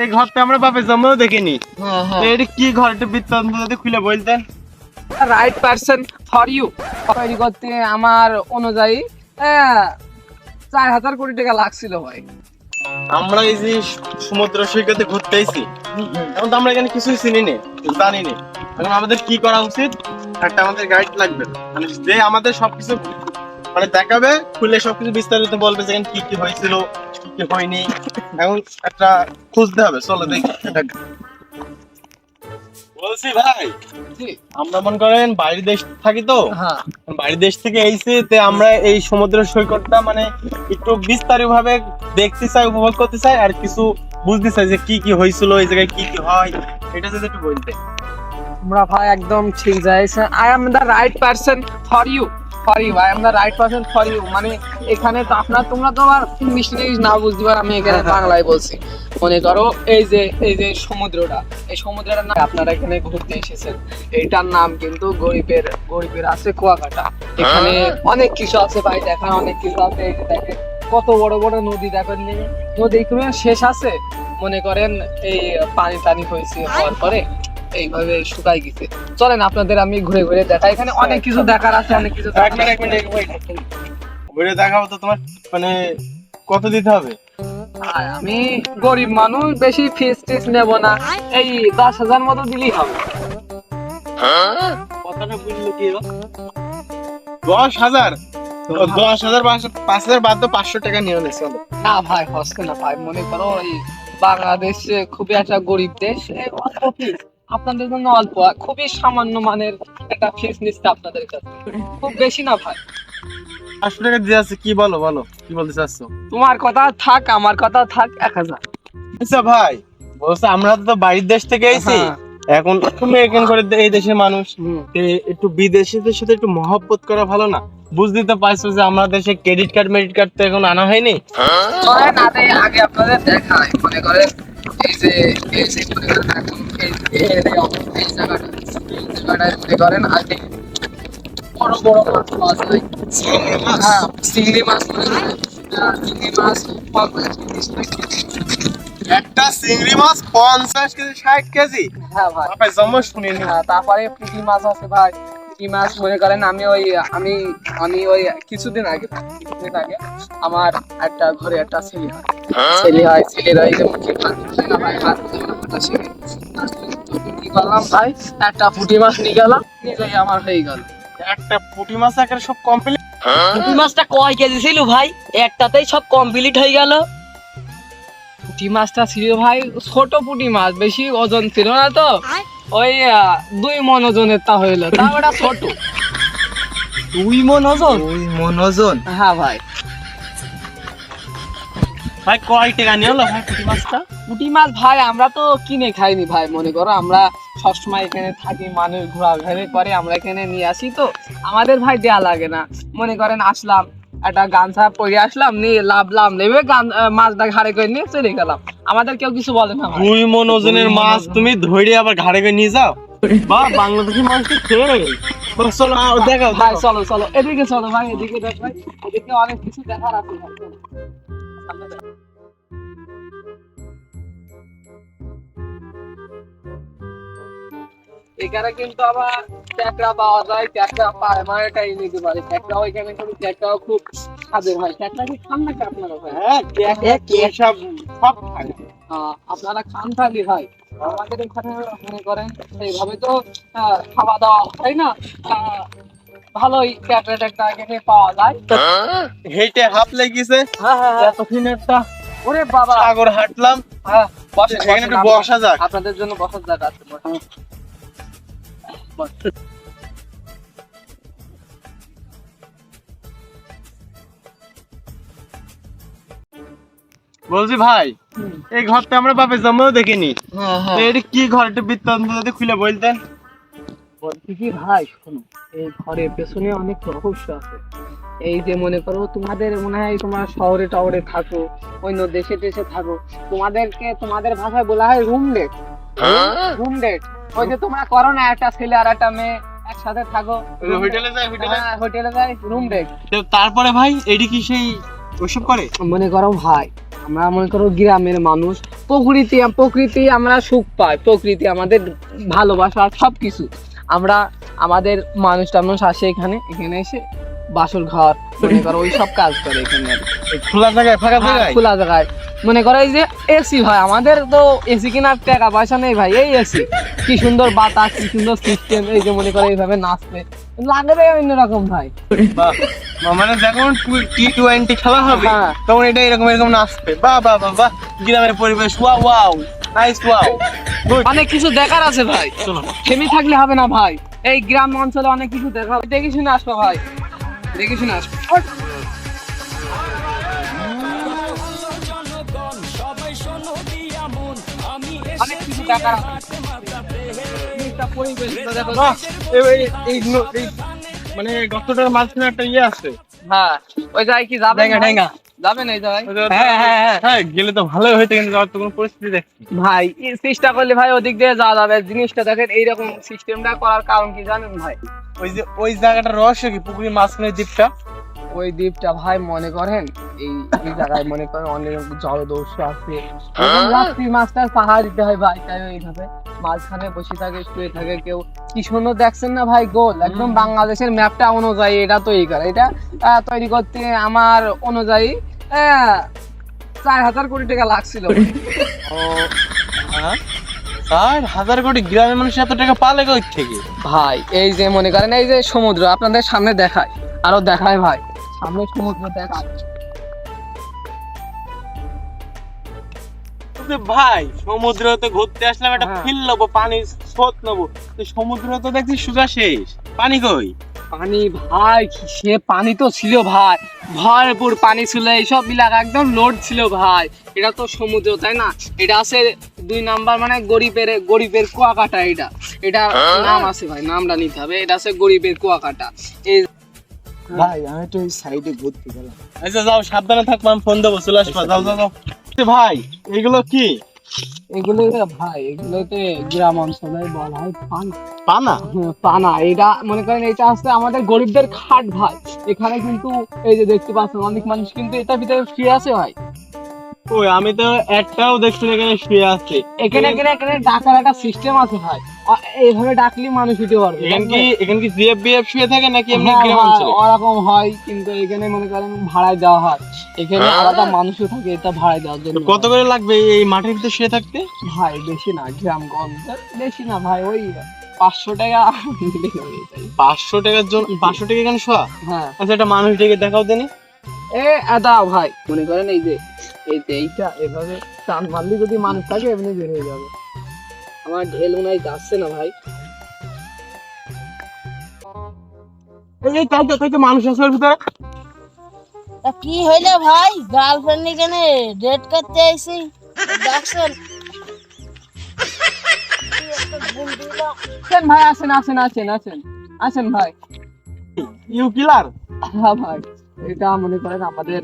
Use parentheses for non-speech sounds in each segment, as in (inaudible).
এই ঘরটা আমরা বাপের জন্মেও দেখিনি। হ্যাঁ এটা কি ঘর? একটু বৃত্তান্ত যদি খুলে বলতেন। রাইট পারসন ফর ইউ তৈরি করতে আমার অনুযায়ী চার হাজার কোটি টাকা লাগছিল ভাই। আমরা এই যে সমুদ্র সৈকতে ঘুরতে আইছি এখন তো আমরা এখানে কিছুই চিনি নে জানি নে এখন আমাদের কি করা উচিত? একটা আমাদের গাইড লাগবে। মানে যে আমাদের সবকিছু মানে দেখাবে খুলে সবকিছু বিস্তারিত বলবে যে কি কি হয়েছিল কি কি হয়নি। এখন একটা খুঁজতে হবে চলো দেখি বলছি ভাই আমরা মনে করেন বাইরের দেশ থাকি তো হ্যাঁ। বাইরের দেশ থেকে এইছি তে আমরা এই সমুদ্র সৈকতটা মানে একটু বিস্তারিত ভাবে দেখতে চাই উপভোগ করতে চাই আর কিছু বুঝতে চাই যে কি কি হয়েছিল এই জায়গায় কি কি হয় এটা যদি একটু বলতে। তোমরা ভাই একদম ঠিক যাইছে। I am the right person for you I am the right person you মানে এখানে তো আপনার তোমরা তো আর না বুঝতে পার আমি এখানে বাংলায় বলছি। মনে করো এই যে এই যে সমুদ্রটা এই সমুদ্রটার নাম আপনারা এখানে ঘুরতে এসেছেন। এইটার নাম কিন্তু গরিবের গরিবের আছে কুয়াকাটা। এখানে অনেক কিছু আছে ভাই দেখার অনেক কিছু আছে। দেখেন কত বড় বড় নদী দেখেন? নদী কোনো শেষ আছে। মনে করেন এই পানি টানি হয়েছে হওয়ার পরে। এইভাবে শুকাই গেছে। চলেন আপনাদের আমি ঘুরে ঘুরে দেখাই। এখানে অনেক কিছু দেখার আছে অনেক কিছু এক মিনিট এক মিনিট ঘুরে দেখাবো তো তোমার মানে কত দিতে হবে? আমি গরিব মানুষ বেশি ফিস টিস নেব না। এই দশ হাজার মতো দিলেই হবে। কথাটা বুঝলো কি দশ হাজার? দশ হাজার পাঁচ- হাজার বাদ তো পাঁচশো টাকা নিয়ে নিস না ভাই হচ্ছে না ভাই। মনে করো এই বাংলাদেশ খুবই একটা গরিব দেশ আপনাদের জন্য অল্প খুবই সামান্য মানের একটা ফিস নিচ্ছে আপনাদের কাছে। খুব বেশি না ভাই। পাঁচশো টাকা দিয়ে আছে কি বলো বলো কি বলতে চাচ্ছ? তোমার কথা থাক আমার কথা থাক এক হাজার। আচ্ছা ভাই বলছে আমরা তো বাইরের দেশ থেকে এসেছি হ্যাঁ। এখন এখান করে এই দেশের মানুষ। একটু বিদেশিদের সাথে একটু মহব্বত করা ভালো না। বুঝতে তো পারছ যে আমরা দেশে ক্রেডিট কার্ড মেডিট কার্ড তো এখন আনা হয়নি। আগে আপনাদের দেখাই। মনে করেন এই যে এই যে এখন এই এই এই জায়গাটা মনে করেন আগে বড় বড় মাছ পাওয়া যায়। হ্যাঁ চিংড়ি মাছ চিংড়ি। একটা চিংড়ি মাছ পঞ্চাশ কেজি ষাট কেজি? হ্যাঁ ভাই। শুনিনি। হ্যাঁ, তারপরে পুঁটি মাছ আছে ভাই। পুঁটি মাছ মনে করেন আমি ওই আমি আমি ওই কিছুদিন আগে কিছুদিন আগে আমার একটা ঘরে একটা ছেলে হয়। ছেলে হয় ছেলের ওই যে মুখে। কি করলাম ভাই? একটা পুঁটি মাছ নিয়ে গেলাম নিজেই আমার হয়ে গেল। একটা পুঁটি মাছ একেবারে সব কমপ্লিট পুঁটি মাছটা কয় কেজি ছিল ভাই? একটাতেই সব কমপ্লিট হয়ে গেল। পুঁটি মাছটা ছিল ভাই ছোট পুঁটি মাছ বেশি ওজন ছিল না তো। ওই দুই মন ওজনের তা হইল। তা ওটা ছোট। দুই মন ওজন? ওই মনোজন হ্যাঁ ভাই। ভাই কয় টাকা নিয়ে হলো ভাই পুঁটি মাছটা? পুঁটি মাছ ভাই আমরা তো কিনে খাইনি ভাই মনে করো। আমরা সবসময় এখানে থাকি মানুষ ঘোরাঘুরি করে আমরা এখানে নিয়ে আসি তো। আমাদের ভাই দেয়া লাগে না। মনে করেন আসলাম একটা গামছা পরে আসলাম নিয়ে লাভলাম নেবে গান মাছটা ঘাড়ে করে নিয়ে চলে গেলাম। আমাদের কেউ কিছু বলে না দুই মন ওজনের মাছ তুমি ধরে আবার ঘাড়ে করে নিয়ে যাও। বা বাংলাদেশি মাছ তো খেয়ে চলো দেখাও। ভাই চলো চলো। এদিকে চলো ভাই এদিকে দেখ ভাই। এদিকে অনেক কিছু দেখার আছে। এখানে কিন্তু আবার ট্যাকরা পাওয়া যায় ট্যাকরা মানে নিতে পারে। ট্যাকরা ওইখানে কিন্তু ট্যাকরাও খুব স্বাদের হয়। ট্যাকরা কি খান নাকি আপনারা হ্যাঁ ট্যাকরা, সব। আপনারা খান থাকি ভাই আমাদের এখানে মনে করেন এইভাবে তো খাওয়া দাওয়া হয় না। আহ, ভালোই ট্যাকরা ট্যাকরা এখানে পাওয়া যায়। হেঁটে হাফ লেগেছে। হ্যাঁ হ্যাঁ হ্যাঁ। এতক্ষণ একটা ওরে বাবা। সাগর হাঁটলাম। হ্যাঁ সেখানে একটু বসা যাক। আপনাদের জন্য বসার জায়গা আছে। (laughs) বলছি ভাই এই ঘরটা আমরা বাপের জন্মেও দেখিনি। হ্যাঁ হ্যাঁ। এটা কি ঘর? একটু বৃত্তান্ত যদি খুলে বলতেন। বলছি কি ভাই শোনো এই ঘরের পেছনে অনেক রহস্য আছে। এই যে মনে করো তোমাদের মনে হয় তোমার শহরে টহরে থাকো অন্য দেশে দেশে থাকো। তোমাদেরকে তোমাদের ভাষায় বলা হয় রুম ডেট রুম ডেট ওই যে তোমরা করো না একটা ছেলে আর একটা মেয়ে একসাথে থাকো। হোটেলে যাই হোটেলে? হ্যাঁ, হোটেলে যায় রুম ডেট তারপরে ভাই এডি কি সেই ওইসব করে? মনে করো ভাই আমরা মনে করো গ্রামের মানুষ। প্রকৃতি প্রকৃতি আমরা সুখ পাই। প্রকৃতি আমাদের ভালোবাসা সব কিছু আমরা আমাদের মানুষ টানুষ আসে এখানে এখানে এসে বাসর ঘর মনে করো ওই সব কাজ করে এখানে। খোলা জায়গায় ফাঁকা হ্যাঁ, জায়গায়? খোলা জায়গায়। মনে করো এই যে এসি ভাই আমাদের তো এসি কেনার টাকা পয়সা নেই ভাই এই এসি কি সুন্দর বাতাস কি সুন্দর সিস্টেম এই যে মনে করো এইভাবে নাচবে লাগবে অন্যরকম ভাই। মানে যখন টি টোয়েন্টি খেলা হবে হ্যাঁ। তখন এটা এরকম এরকম নাচবে বাহ বাহ বাহ বাহ গ্রামের পরিবেশ ওয়াও ওয়াও নাইস ওয়াও। অনেক কিছু দেখার আছে ভাই। থেমে থাকলে হবে না ভাই। এই গ্রাম অঞ্চলে অনেক কিছু দেখা দেখে শুনে আসব ভাই। দেখে শুনে আসব মানে গতটার মাঝখানে একটা ইয়ে আছে। হ্যাঁ ওই জায়গায় কি যাবেন ডেঙ্গা, যাবেন এই জায়গায়? হ্যাঁ, হ্যাঁ, হ্যাঁ। হ্যাঁ গেলে তো ভালোই হইতো কিন্তু যাওয়ার তো কোনো পরিস্থিতি দেখছি। ভাই চেষ্টা করলে ভাই ওদিক দিয়ে যাওয়া যাবে। জিনিসটা দেখেন এইরকম সিস্টেমটা করার কারণ কি জানেন ভাই? ওই যে ওই জায়গাটার রহস্য কি? পুকুরের মাঝখানে দ্বীপটা? ওই দ্বীপটা ভাই মনে করেন? এই এই জায়গায় মনে করেন অনেক জলদস্যু আছে। রাত্রি মাছটার পাহাড় দিতে হয় ভাই তাই এইভাবে মাঝখানে বসে থাকে শুয়ে থাকে কেউ। কি সুন্দর দেখছেন না ভাই গোল? একদম বাংলাদেশের ম্যাপটা অনুযায়ী এটা তৈরি করে। এটা তৈরি করতে আমার অনুযায়ী আহ, চার হাজার কোটি টাকা লাগছিল। ও হ্যাঁ? ষাট হাজার কোটি গ্রামের মানুষ এত টাকা পালে কই থেকে? ভাই, এই যে মনে করেন, এই যে সমুদ্র আপনাদের সামনে দেখায়, আরও দেখায় ভাই। সামনে সমুদ্র দেখায়। ভাই সমুদ্রতে ঘুরতে আসলাম একটা হ্যাঁ। ফিল নেব পানির স্রোত নেব। তো সমুদ্র তো দেখছি সুজা শেষ। পানি কই? পানি ভাই সে পানি তো ছিল ভাই। ভরপুর পানি ছিল এইসব এলাকা একদম লোড ছিল ভাই। এটা তো সমুদ্র তাই না? এটা আছে দুই নাম্বার মানে গরিবের গরিবের কুয়াকাটা এটা। এটা নাম আছে ভাই নামটা নিতে হবে। এটা আছে গরিবের কুয়াকাটা। এই ভাই আমি তো ওই সাইডে ঘুরতে গেলাম। আচ্ছা যাও সাবধানে থাকব আমি ফোন দেবো চলে আসবা। যাও যাও। ভাই এগুলো কি? এগুলো ভাই এগুলোতে গ্রাম অঞ্চলে বলা হয় পানি। পানা? হ্যাঁ, পানা। এটা মনে করেন এটা হচ্ছে আমাদের গরিবদের খাট ভাই। এখানে কিন্তু এই যে দেখতে পাচ্ছেন অনেক মানুষ কিন্তু এটার ভিতরে শুয়ে আছে ভাই। ওই আমি তো একটাও দেখছি এখানে শুয়ে আছে। এখানে এখানে এখানে ডাকার একটা সিস্টেম আছে ভাই। এইভাবে ডাকলে মানুষ উঠতে পারবে এখানে কি এখানে কি জিএফ বিএফ শুয়ে থাকে নাকি এমনি হ্যাঁ, গ্রাম অঞ্চলে? ওরকম হয় কিন্তু এখানে মনে করেন ভাড়ায় দেওয়া হয়। এখানে আলাদা মানুষও থাকে এটা ভাড়ায় দেওয়ার জন্য। কত করে লাগবে এই মাঠের ভিতরে শুয়ে থাকতে? ভাই বেশি না গ্রামগঞ্জ বেশি না ভাই ওই পাঁচশো টাকা হয়ে। (laughs) পাঁচশো টাকার জন্য পাঁচশো টাকা এখানে শোয়া? হ্যাঁ। আচ্ছা একটা মানুষ ডেকে দেখাও দেনি। এ দাও ভাই। মনে করেন এই যে এই যে এইটা এভাবে টান মারলে যদি মানুষ থাকে এমনি বের হয়ে যাবে। আমার ঢেল উনাই যাচ্ছে না ভাই। এই মানুষ ভিতরে। কি হইল ভাই? গার্লফ্রেন্ড এখানে ডেট করতে আইছি। আসেন ভাই আসেন আসেন আসেন আসেন। আসেন ভাই। ইউ কিলার হ্যাঁ ভাই এটা মনে করেন আমাদের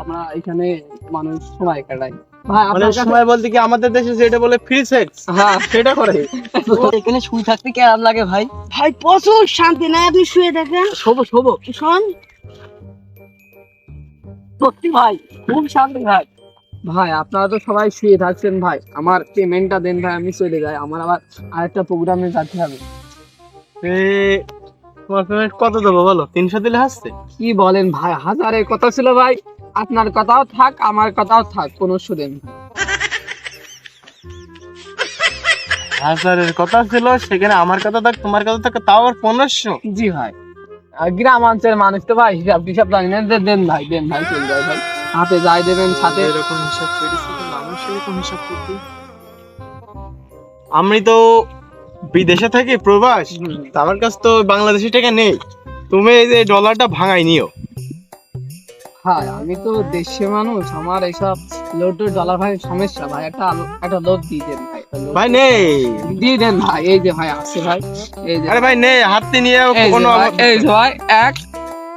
আমরা এখানে মানুষ সময় কাটাই। মানে সময় বলতে কি আমাদের দেশে যেটা বলে ফ্রি সেক্স হ্যাঁ। সেটা করে। এখানে শুয়ে থাকতে কেমন লাগে ভাই? ভাই প্রচুর শান্তি নাই আপনি শুয়ে দেখেন। শোবো শোবো। শোন। সত্যি ভাই খুব শান্তি ভাই। ভাই আপনারা তো সবাই শুয়ে থাকছেন ভাই। আমার পেমেন্টটা দেন ভাই আমি চলে যাই। আমার আবার আরেকটা প্রোগ্রামে যেতে হবে। তোমার পেমেন্ট কত দেবো বলো? তিনশো দিলে হাসছে কি বলেন ভাই হাজারের কথা ছিল ভাই। আপনার কথাও থাক আমার কথাও থাক পনেরোশো দেন হাজারের কথা ছিল সেখানে আমার কথা থাক তোমার কথা থাক তাও আর পনেরোশো জি ভাই। আর গ্রাম অঞ্চলের মানুষ তো ভাই হিসাব টিসাব জানি না দেন ভাই দেন ভাই চলে যায় ভাই। হাতে যাই দেবেন সাথে এরকম হিসাব করেছি মানুষ এরকম হিসাব করতে আমি তো বিদেশে থাকি প্রবাস। তা আমার কাছে তো বাংলাদেশি টাকা নেই। তুমি এই যে ডলারটা ভাঙাই নিও। ভাই আমি তো দেশে মানুষ আমার এইসব লোড ডলার ভাই সমস্যা ভাই। একটা একটা লোড দিয়ে দেন ভাই ভাই নেই। দিয়ে দেন ভাই এই যে ভাই আছে ভাই এই যে আরে ভাই নেই হাতে নিয়ে কোনো এই যে ভাই এক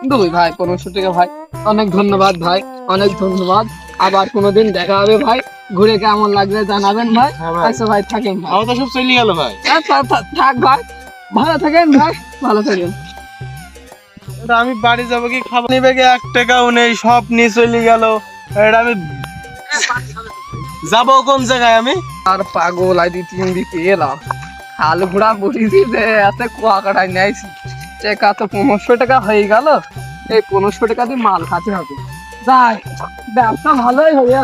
দুই ভাই পনেরোশো টাকা ভাই। অনেক ধন্যবাদ ভাই অনেক ধন্যবাদ। আবার কোনোদিন দেখা হবে ভাই। ঘুরে কেমন লাগবে জানাবেন ভাই। হ্যাঁ আচ্ছা ভাই থাকেন ভাই। আমার তো সব চলে গেল ভাই। আচ্ছা থা- থাক ভাই। ভালো থাকেন ভাই ভালো থাকেন। আমি বাড়ি যাব কি খাবার নিবে এক টাকাও নেই, সব নিয়ে চলে গেল। এটা আমি যাব কোন জায়গায় আমি? আর পাগল আই তিন দিকে এলাম। হাল ঘোড়া বলিছি যে এত কুয়াকাটায় নিয়েছি। টাকা তো পনেরোশো টাকা হয়ে গেল। এই পনেরোশো টাকা দিয়ে মাল খাতে হবে। যাই, ব্যবসা ভালোই হয়ে